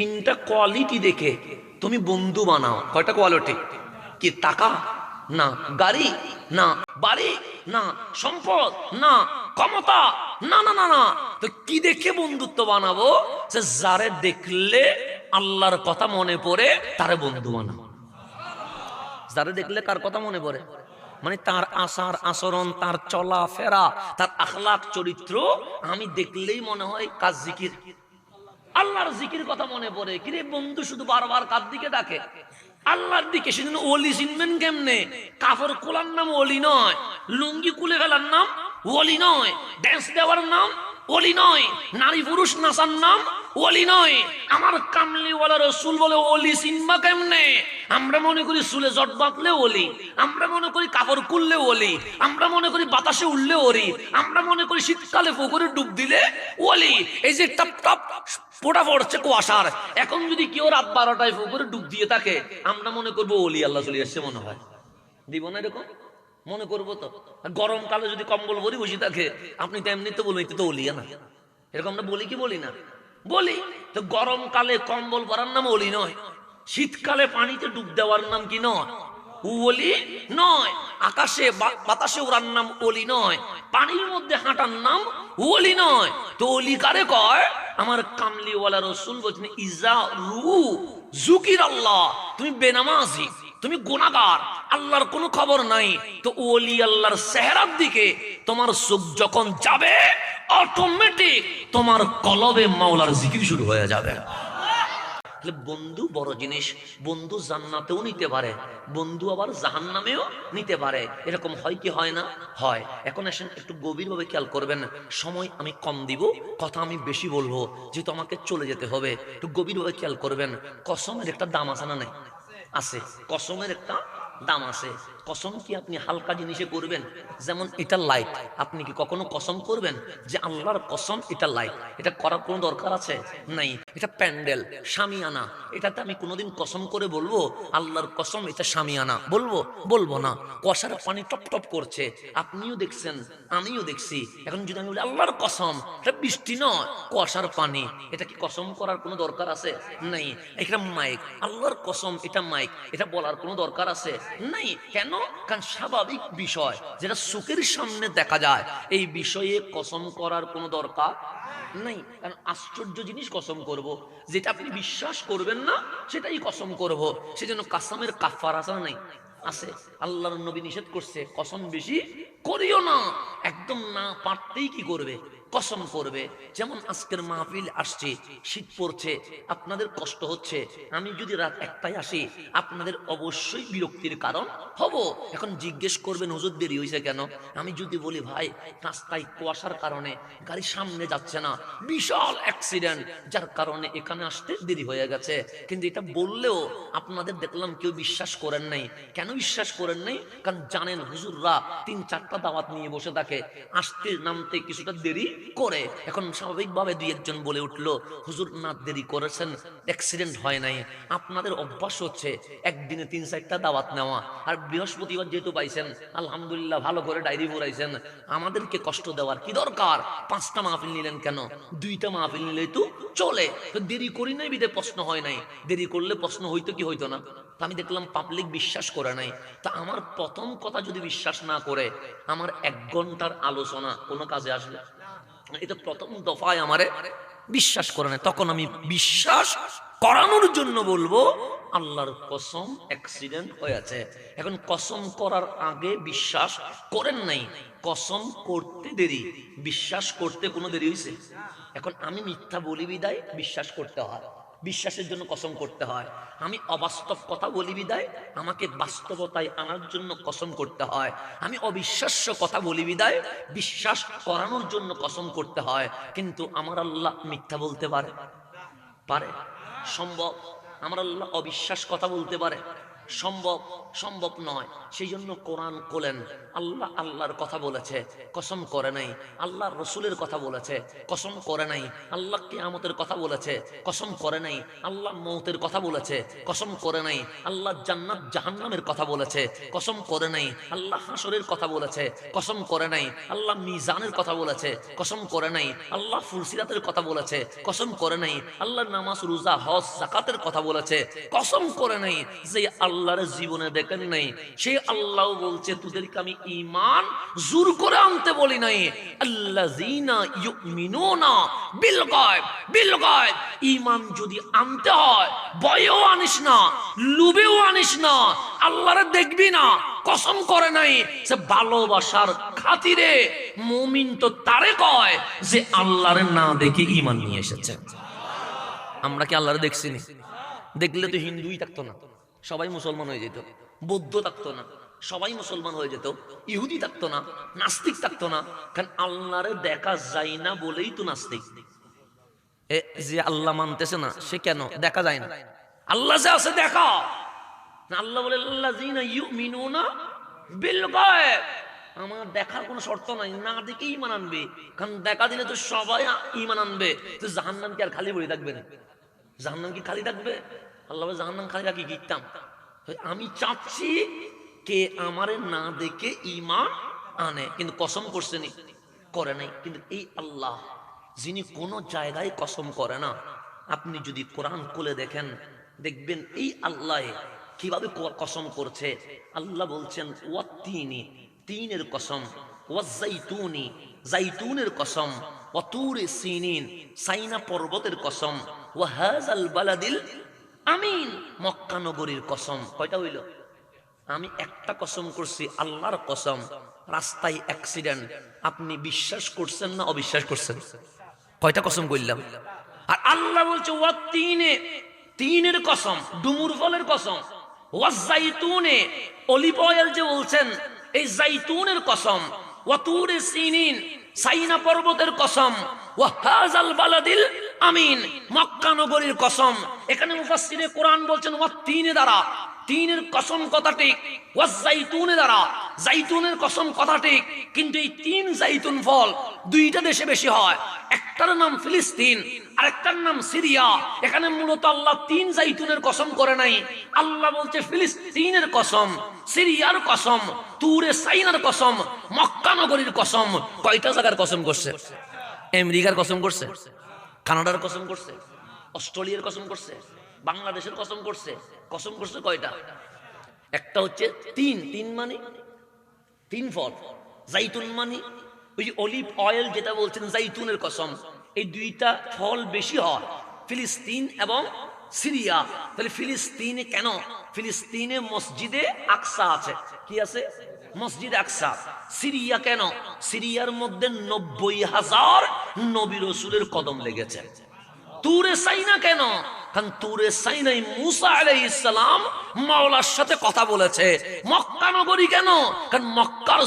তিনটা কোয়ালিটি দেখে তুমি বন্ধু বানাও। কয়টা কোয়ালিটি কি টাকা? না, গাড়ি? না, বাড়ি? না, সম্পদ? না, ক্ষমতা? না না না না। তো কি দেখে বন্ধুত্ব বানাবো? যে যারে দেখলে আল্লাহর কথা মনে পড়ে, তারে বন্ধু বানাবো। যারে দেখলে কার কথা মনে পড়ে? মানে তার আচার আচরণ, তার চলা ফেরা তার আখলাক চরিত্র আমি দেখলেই মনে হয় কাজ জিকির। আল্লাহর জিকির কথা মনে পড়ে। কিরে বন্ধু, শুধু বারবার কার দিকে ডাকে? আল্লাহর দিকে। সেদিন ওলি চিনবেন কেমনে? কাপড় কোলার নাম ওলি নয়, লুঙ্গি কুলে ফেলার নাম ওলি নয় ড্যান্স দেওয়ার নাম ওলি নয়, নারী পুরুষ নাচার নাম ওলি নয়। আমার কামলিওয়ালা রসুল বলে ওলি সিনমা কেমনে? আমরা মনে করি সুলে জট বাঁধলে ওলি, আমরা মনে করি কাপড় কুললে ওলি, আমরা মনে করি বাতাসে উঠলে ওলি আমরা মনে করি শীতকালে পুকুরে ডুব দিলে ওলি। এই যে টপ টপ পোটা পড়ছে কুয়াশার, এখন যদি কেউ রাত বারোটায় পুকুরে ডুব দিয়ে থাকে, আমরা মনে করব ওলি আল্লাহ চলে আসছে মনে হয়। দিব না এরকম? মনে করব তো। গরমকালে যদি কম্বল ভরি বসে থাকে, আপনি তো এমনি তো বলবেন তো ওলিয়া না। এরকম আমরা বলি কি বলি না? বলি। তো গরমকালে কম্বল পরার নাম ওলি নয়, শীতকালে পানিতে ডুব দেওয়ার নাম কি নয়? ওলি নয়, আকাশে বাতাসে ওড়ার নাম ওলি নয়, পানির মধ্যে হাঁটার নাম ওলি নয়। তো ওলি কারে কয়? আমার কামলিওয়ালা রসুল বলছেন, ইজা রু জুকির আল্লাহ তুমি বেনামাজি, তুমি গুণাগার আল্লাহর কোনো খবর নাই। তো ওলি আল্লাহর চেহারার দিকে তোমার চোখ যখন যাবে অটোমেটিক তোমার কলবে মাওলার জিকির শুরু হয়ে যাবে। বন্ধু বড় জিনিস, বন্ধু জান্নাতেও নিতে পারে, বন্ধু আবার জাহান্নামেও নিতে পারে। এরকম হয় কি হয় না? হয়। এখন আসেন, একটু গভীরভাবে খেয়াল করবেন। সময় আমি কম দিব, কথা আমি বেশি বলব, যেহেতু আমাকে চলে যেতে হবে। একটু গভীরভাবে খেয়াল করবেন, কসমের একটা দাম আছে না নাই? আছে। কসমের একটা দাম আছে। কসম কি আপনি হালকা জিনিসে করবেন? যেমন এটা লাইট আপনি কি কখনো কসম করবেন? যে আল্লাহর কসম, এটা লাইট এটা করার কোনো দরকার আছে? নাই। এটা প্যান্ডেল সামিয়ানা এটাতে আমি কোনোদিন কসম করে বলব, আল্লাহর কসম, এটা সামিয়ানা বলব? বলব না। কষার পানি টপ টপ করছে। আপনিও দেখছেন, আমিও দেখছি। এখন যদি আমি বলি, আল্লাহর কসম, এটা বৃষ্টি নয় কষার পানি। এটা কি কসম করার কোনো দরকার আছে? নাই। এটা মাইক আল্লাহর কসম, এটা মাইক এটা বলার কোনো দরকার আছে? নাই, কেন? কারণ স্বাভাবিক বিষয়, যেটা চোখের সামনে দেখা যায়, এই বিষয়ে কসম করার কোনো দরকার নাই। কারণ আশ্চর্য জিনিস কসম করব, যেটা আপনি বিশ্বাস করবেন না, সেটাই কসম করব। সেজন্য কাসামের কাফার না নাই? আছে। আল্লাহর নবী নিষেধ করছে, কসম বেশি করিও না। একদম না পারতেই কি করবে? কসম করবে। যেমন আজকের মাহফিল আসছে, শীত পড়ছে, আপনাদের কষ্ট হচ্ছে। আমি যদি রাত একটাই আসি, আপনাদের অবশ্যই বিরক্তির কারণ হব। এখন জিজ্ঞেস করবেন, হুজুর, দেরি হয়েছে কেন? আমি যদি বলি, ভাই, রাস্তায় কুয়াশার কারণে গাড়ি সামনে যাচ্ছে না। বিশাল অ্যাক্সিডেন্ট যার কারণে এখানে আসতে দেরি হয়ে গেছে। কিন্তু এটা বললেও আপনাদের দেখলাম কেউ বিশ্বাস করেন নাই। কেন বিশ্বাস করেন নাই? কারণ জানেন হুজুররা তিন চারটা দাওয়াত নিয়ে বসে থাকে। আসতে নামতে কিছুটা দেরি করে। এখন স্বাভাবিকভাবে দুই একজন বলে উঠল, হুজুর, না, দেরি করেছেন অ্যাক্সিডেন্ট হয় নাই। আপনাদের অভ্যাস হচ্ছে একদিনে তিন, চারটা দাওয়াত নেওয়া। আর বৃহস্পতিবার যেহেতু পাইছেন, আলহামদুলিল্লাহ ভালো করে ডায়েরি পড়াইছেন আমাদেরকে কষ্ট দেওয়ার কি দরকার? পাঁচটা মাহফিল নিলেন কেন? দুইটা মাহফিল নিলেই তো চলে। দেরি করি নাই বিদে প্রশ্ন হয় নাই। দেরি করলে প্রশ্ন হইতো কি হইতো না? আমি দেখলাম পাবলিক বিশ্বাস করে নাই। তা আমার প্রথম কথা যদি বিশ্বাস না করে, আমার এক ঘণ্টার আলোচনা কোনো কাজে আসবে? এটা প্রথম দফায় আমারে বিশ্বাস করে না তখন আমি বিশ্বাস করানোর জন্য বলব, আল্লাহর কসম অ্যাক্সিডেন্ট হয়েছে। এখন কসম করার আগে বিশ্বাস করেন নাই। কসম করতে দেরি। বিশ্বাস করতে কোনো দেরি হয়েছে এখন আমি মিথ্যা বলি বিদায়, বিশ্বাস করতে হয়। বিশ্বাসের জন্য কসম করতে হয়। আমি অবাস্তব কথা বলি বিদায়, আমাকে বাস্তবতায় আনার জন্য কসম করতে হয়। আমি অবিশ্বাস্য কথা বলি বিদায়, বিশ্বাস করানোর জন্য কসম করতে হয়। কিন্তু আমার আল্লাহ মিথ্যা বলতে পারে? পারে। সম্ভব। আমার আল্লাহ অবিশ্বাস কথা বলতে পারে? সম্ভব সম্ভব নয়। সেই জন্য কোরআন কোলেন। আল্লাহ আল্লাহর কথা বলেছে, কসম করে নাই। আল্লাহ রসুলের কথা বলেছে, কসম করে নাই। আল্লাহ কিয়ামতের কথা বলেছে, কসম করে নাই। আল্লাহ মৌতের কথা বলেছে, কসম করে নাই। আল্লাহ জান্নাত জাহান্নামের কথা বলেছে, কসম করে নাই। আল্লাহ হাসরের কথা বলেছে, কসম করে নাই। আল্লাহ মিজানের কথা বলেছে, কসম করে নাই। আল্লাহ ফুলসিরাতের কথা বলেছে, কসম করে নাই। আল্লাহ নামাজ, রোজা, হজ জাকাতের কথা বলেছে, কসম করে নাই যে আল্লাহর জীবনে দেখেন নাই। সে আল্লাহ বলছে, তোদেরকে আমি ঈমান জোর করে আনতে বলি নাই। আল্লাযীনা ইউমিনুনা বিল গায়ব বিল ঈমান যদি আনতে হয়, ভয়েও আনিস না লুবেও আনিস না, আল্লাহরে দেখবি না, কসম করে নাই। সে ভালোবাসার খাতিরে মুমিন তো তারে কয় যে আল্লাহরে না দেখে ইমান নিয়ে এসেছে। আমরা কি আল্লাহরে দেখছি নি? দেখলে তো হিন্দুই থাকতো না। সবাই মুসলমান হয়ে যেত। বৌদ্ধ থাকতো না, সবাই মুসলমান হয়ে যেত। ইহুদি থাকতো না, নাস্তিক থাকতো না। কারণ আল্লাহরে দেখা যায় না বলেই তো নাস্তিক। যে আল্লাহ মানতেছে না, সে কেন দেখা যায় না? আল্লাহ যে আছে দেখা। আল্লাহ বলে আল্লাহ বিল আমার দেখার কোনো শর্ত নাই, না দেখে ইমান আনবে। কারণ দেখা দিলে তো সবাই ইমান আনবে। তো জাহান্নাম কি আর খালি বলে থাকবে না? জাহান্নাম কি খালি থাকবে? আল্লাহ জাহান্নাম খালি রাখি গিতাম আমি চাচ্ছি কে আমারে না দেখে ইমান আনে। কিন্তু কসম করছে নি? করে নাই। কিন্তু এই আল্লাহ, যিনি কোনো জায়গায় কসম করে না, আপনি যদি কোরআন খুলে দেখেন, দেখবেন এই আল্লাহ কীভাবে কসম করছে। আল্লাহ বলছেন, ওয়াত্তিনি, তিনের কসম ওয়াজাইতুনি জাইতুনের কসম ওয়াতুরে সিনিন, সাইনা পর্বতের কসম ওয়াহাজাল বালাদিল আমিন মক্কা নগরীর কসম, কয়টা হইল? আমি একটা কসম করছি, আল্লাহর কসম, রাস্তায় অ্যাক্সিডেন্ট আপনি বিশ্বাস করছেন না অবিশ্বাস করছেন? কয়টা কসম করলাম আর আল্লাহ বলছে, ওয়া তিনে, তিনের কসম, ডুমুর ফলের কসম, ওয়া জাইতুনে অলিভ অয়েল যে বলছেন, এই জাইতুনের কসম, ওয়া তুরে সিনিন, সাইনা পর্বতের কসম, ওয়া হাজাল বালাদিল আমিন, মক্কা নগরীর কসম। এখানে মুফাসসিরে কোরআন বলছেন, ওয়া তিনে দ্বারা তিনের কসম কথা ঠিক ওয়াজ জাইতুনে দ্বারা জাইতুনের কসম কথা ঠিক, কিন্তু এই তিন জাইতুন ফল দুইটা দেশে বেশি হয়। একটার নাম ফিলিস্তিন, আরেকটার নাম সিরিয়া। এখানে মূলত আল্লাহ তিন জাইতুনের কসম করে নাই। আল্লাহ বলছে, ফিলিস্তিনের কসম, সিরিয়ার কসম, তুরে সাইনার কসম, মক্কা নগরীর কসম। কয়টা জায়গার কসম করছে? আমেরিকার কসম করছে? কানাডার কসম করছে, অস্ট্রেলিয়ার কসম করছে, বাংলাদেশের কসম করছে কসম করছে কয়টা? একটা হচ্ছে তিন তিন মানে? তিন ফল, জাইতুন মানে? ওই যে অলিভ অয়েল যেটা বলছেন, জাইতুনের কসম, এই দুইটা ফল বেশি হয় ফিলিস্তিন এবং সিরিয়া। তাহলে ফিলিস্তিনে কেন? ফিলিস্তিনে মসজিদে আকসা আছে। কি আছে? মসজিদ আকসা। সিরিয়া কেন? সিরিয়ার মধ্যে নব্বই হাজার নবী রসুলের কদম লেগেছে। তুরে সাইনা কেন? কারণ তুরে মাওলার সাথে কথা বলেছে। নগরী কেন? কারণ মক্কার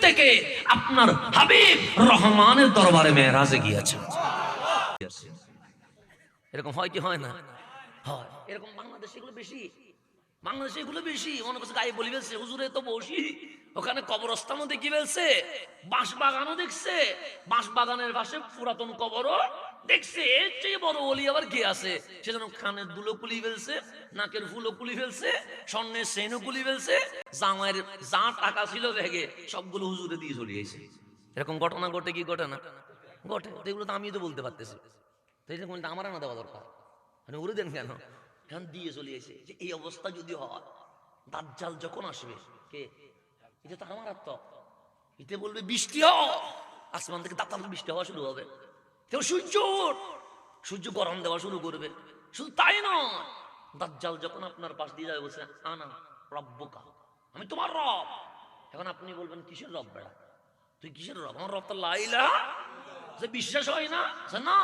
থেকে আপনার রহমানের দরবারে এরকম হয় কি হয় না? হয়। এরকম বাংলাদেশে এগুলো বেশি বাংলাদেশে এগুলো বেশি। মনে করছে গায়ে বলি ফেলছে। হুজুরে তো বসি। ওখানে কবরস্থানও দেখি ফেলছে। বাঁশ বাগানও দেখছে। বাঁশ বাগানের পাশে পুরাতন কবরও দেখছে। এর চেয়ে বড় অলি আবার কে আছে? সেজন্য কানের দুলো কুলি ফেলছে, নাকের ফুলও কুলি ফেলছে, স্বর্ণের সেনও কুলি ফেলছে। জামাইয়ের যা টাকা ছিল ব্যাগে সবগুলো হুজুরে দিয়ে চলে গেছে। এরকম ঘটনা ঘটে কি ঘটে না? ঘটে। এগুলো তো আমি তো বলতে পারতেছি। তো এটা আমার না দেওয়া দরকার। মানে উড়ে দেন কেন? এখন দিয়ে চলে এসে যে এই অবস্থা যদি হয়, দাজ্জাল যখন আসবে, কে? এটা তো আমার আত্ম এতে বলবে, বৃষ্টি হ আসমান থেকে দাঁতাল বৃষ্টি হওয়া শুরু হবে। তো সূর্য সূর্য গরম দেওয়া শুরু করবে। শুধু তাই নয়, দাজ্জাল যখন আপনার পাশ দিয়ে যাবে, বলছে, আনা রব্বকা। আমি তোমার রব। এখন আপনি বলবেন, কিসের রব বেড়া? তুই কিসের রব? আমার রব তো লাইলা যে বিশ্বাস হয় না না,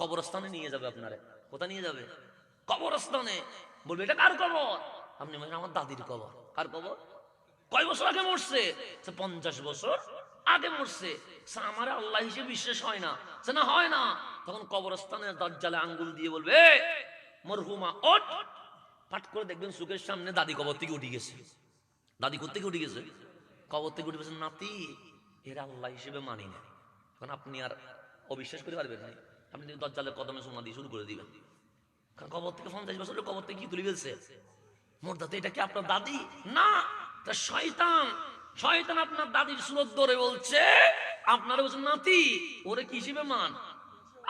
কবরস্থানে নিয়ে যাবে আপনারে। কোথা নিয়ে যাবে? কবরস্থানে। বলবে, এটা কার কবর? আপনি বলছেন আমার দাদির কবর। কার কবর? কয় বছর আগে মরছে? পঞ্চাশ বছর আগে মরছে। আমার আল্লাহ হিসেবে বিশ্বাস হয় না। সে না হয় না। তখন কবরস্থানে দরজালে আঙ্গুল দিয়ে বলবে মরহুমা, ওঠ। পাট করে দেখবেন সুখের সামনে দাদি কবর থেকে উঠে গেছে। দাদি কোথেকে উঠে গেছে? কবর থেকে উঠে গেছে নাতি, এরা আল্লাহ হিসেবে মানি না। এখন আপনি আর অবিশ্বাস করে পারবেন না। আপনি দরজালের কদমে সোনা দিয়ে শুরু করে দিবেন। কবর থেকে পঞ্চাশ কবর থেকে কি তুলে এটা কি আপনার দাদি? না তা শয়তান। শয়তান আপনার দাদির সুরত ধরে বলছে, আপনারা বলছেন নাতি, ওরে কি হিসেবে মান?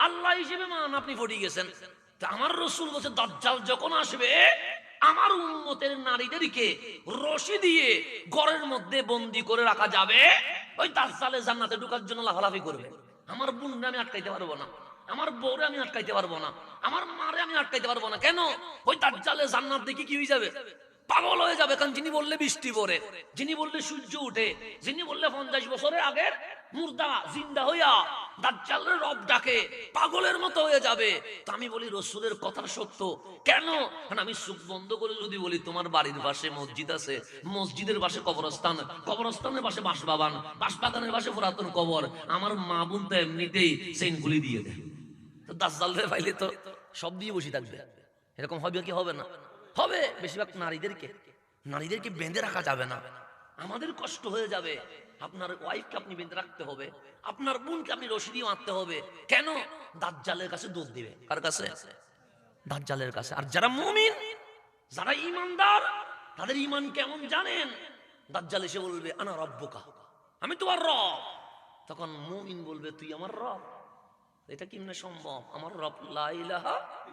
আল্লাহ হিসেবে মান, আপনি ফটি গেছেন। তা আমার রসুল বলছে, দজ্জাল যখন আসবে, আমার উন্মতের নারীদেরকে রশি দিয়ে ঘরের মধ্যে বন্দি করে রাখা যাবে। ওই দাজ্জালে জান্নাতে ঢোকার জন্য লাফালাফি করবে। আমার বোনরে আমি আটকাইতে পারব না। আমার বউরে আমি আটকাইতে পারব না। আমার মারে আমি আটকাইতে পারব না। কেন? ওই দাজ্জালে জান্নাত দেখি কি হয়ে যাবে? পাগল হয়ে যাবে, কারণ যিনি বললে বৃষ্টি পড়ে, যিনি বললে সূর্য উঠে, যিনি বললে পঞ্চাশ বছরের আগের মুর্দা জিন্দা হইয়া দাজ্জালের রব ডাকে, পাগলের মতো হয়ে যাবে। তো আমি বলি, রসুলের কথা সত্য। কেন? আমি চোখ বন্ধ করে যদি বলি, তোমার বাড়ির পাশে মসজিদ আছে, মসজিদের পাশে কবরস্থান, কবরস্থানের পাশে বাঁশবাগান বাঁশবাগানের পাশে পুরাতন কবর। আমার মা বোন তো এমনিতেই সেইনগুলি দিয়ে দেয়। দাজ্জালের পাইলে তো সব দিয়ে বসে থাকবে। এরকম হবে কি হবে না? হবে, বেশিরভাগ নারীদেরকে। নারীদেরকে বেঁধে রাখা যাবে না। আমাদের কষ্ট হয়ে যাবে। আপনার ওয়াইফকে আপনি বেঁধে রাখতে হবে। আপনার বোনকে আপনি রশি দিয়ে মারতে হবে। কেন? দাজ্জালের কাছে দোষ দিবে। কার কাছে? দাজ্জালের কাছে। আর যারা মুমিন, যারা ইমানদার, তাদের ইমান কেমন জানেন? দাজ্জাল এসে বলবে, আনা রব্বকা। আমি তোমার রব। তখন মুমিন বলবে, তুই আমার রব। এটা কেমনে সম্ভব? আমার রব লা ইলাহা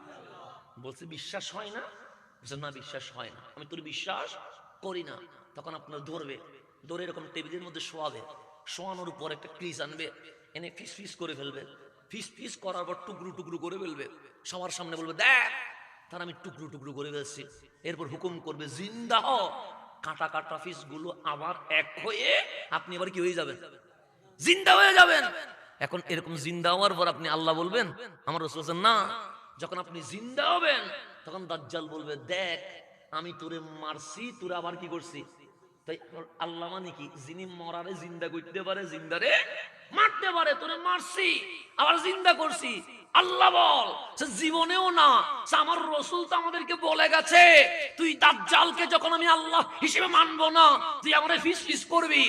বলছে বিশ্বাস হয় না? বলছে, না বিশ্বাস হয় না। আমি তোর বিশ্বাস করি না। তখন আপনার ধরবে। ধরে এরকম টেবিলের মধ্যে শোয়াবে। শোয়ানোর উপর একটা ক্রিজ আনবে। এনে ফিস ফিস করে ফেলবে। ফিস ফিস করার পর টুকরো টুকরো করে ফেলবে। সবার সামনে বলবে দেখ তার আমি টুকরো টুকরো করে ফেলছি। এরপর হুকুম করবে জিন্দা হ। কাটা কাটা ফিসগুলো আবার এক হয়ে আপনি আবার কি হয়ে যাবেন? জিন্দা হয়ে যাবেন। এখন এরকম জিন্দা হওয়ার পর আপনি আল্লাহ বলবেন, আমার রসুল না। যখন আপনি জিন্দা হবেন, তখন দাজ্জাল বলবে, দেখ, আমি তোরে মারছি, তোরে আবার কি করছি? তাই আল্লাহ মানে কি? যিনি মরারে জিন্দা করতে পারে, জিন্দারে মারতে পারে, তোরে মারছি, আবার জিন্দা করছি। আল্লাহ বল, সে জীবনেও না আমার রসুল তো আমাদেরকে বলে গেছে, তুই দাজ্জালকে যখন আমি আল্লাহ হিসেবে মানবো না, তুই আমারে ফিস ফিস করবি।